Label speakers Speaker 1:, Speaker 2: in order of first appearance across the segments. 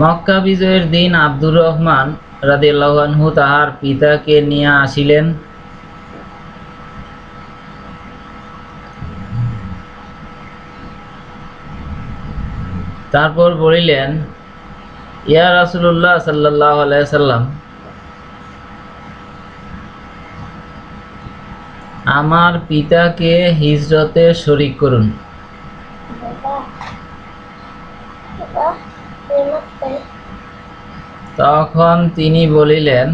Speaker 1: মক্কা বিজয়ের দিন আব্দুর রহমান রাদিয়াল্লাহু আনহু তাহার পিতাকে নিয়ে আসিলেন। তারপর বলিলেন, ইয়া রাসুল্লাহ আলাইহি সাল্লাম আমার পিতাকে হিজরতে শরিক করুন। তখন তিনি বলিলেন,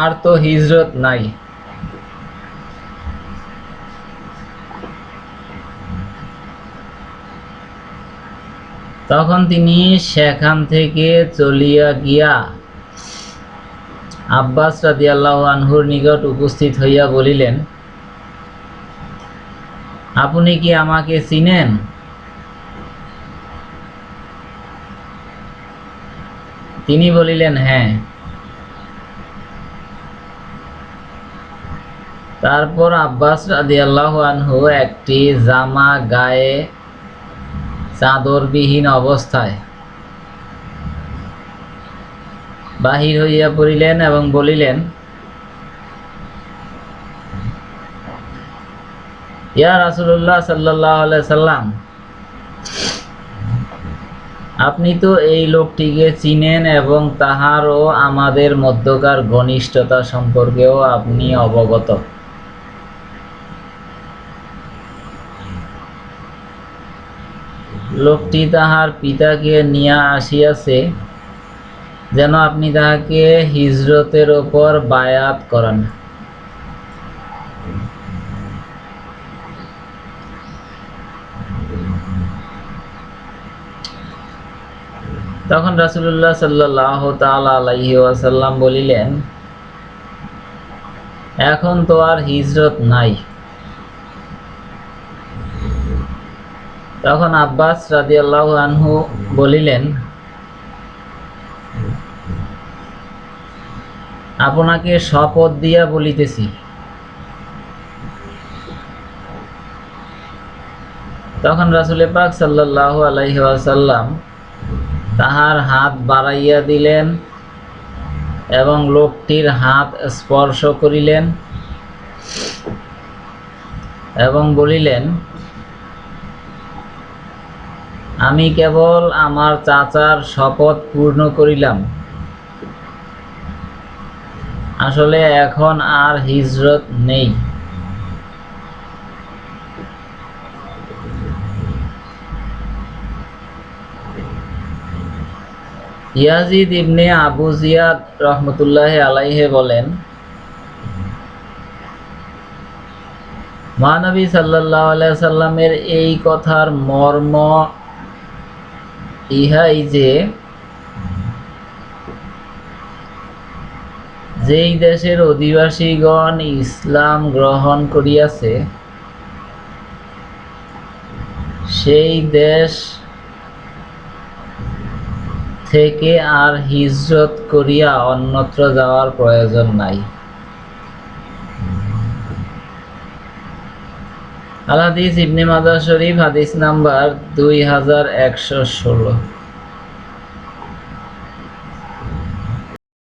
Speaker 1: আর তো হিজরত নাই। তখন তিনি সেখান থেকে চলিয়া গিয়া আব্বাস রাদিয়াল্লাহু আনহুর নিকট উপস্থিত হইয়া বলিলেন, আপনি কি আমাকে চিনেন? তিনি বলিলেন হ্যাঁ। তারপর আব্বাস রাদিয়াল্লাহু আনহু একটি জামা গায়ে চাদরবিহীন অবস্থায় বাহির হইয়া পড়িলেন এবং বলিলেন, ইয়া রাসূলুল্লাহ সাল্লাল্লাহু আলাইহি সাল্লাম আপনি তো এই লোকটিকে চিনেন এবং তাহার ও আমাদের মধ্যকার ঘনিষ্ঠতা সম্পর্কেও আপনি অবগত। লোকটি তাহার পিতাকে নিয়া আসিয়াছে, যেন আপনি তাহাকে হিজরতের ওপর বায়াত করান। তখন রাসূলুল্লাহ সাল্লাল্লাহু তাআলা আলাইহি বলিলেন, এখন তো আর হিজরত নাই। তখন আব্বাস রাদিয়াল্লাহু আনহু বলিলেন, আপনাকে শপথ দিয়া বলিতেছি। তখন রাসূল পাক সাল্লাল্লাহু আলাইহি তাহার হাত বাড়াইয়া দিলেন এবং লোকটির হাত স্পর্শ করিলেন এবং বলিলেন, আমি কেবল আমার চাচার শপথ পূর্ণ করিলাম। আসলে এখন আর হিজরত নেই। ইয়াজিদ ইবনে আবু জিয়াদ রহমতুল্লাহ আলাইহে বলেন, মহানবী সাল্লাহ সাল্লামের এই কথার মর্ম ইহাই যে, যেই দেশের অধিবাসীগণ ইসলাম গ্রহণ করিয়াছে, সেই দেশ থেকে আর হিজরত করিয়া অন্যত্র যাওয়ার প্রয়োজন নাই। আল হাদিস ইবনে মাদা শরীফ, হাদিস নাম্বার দুই হাজার একশো ষোলো।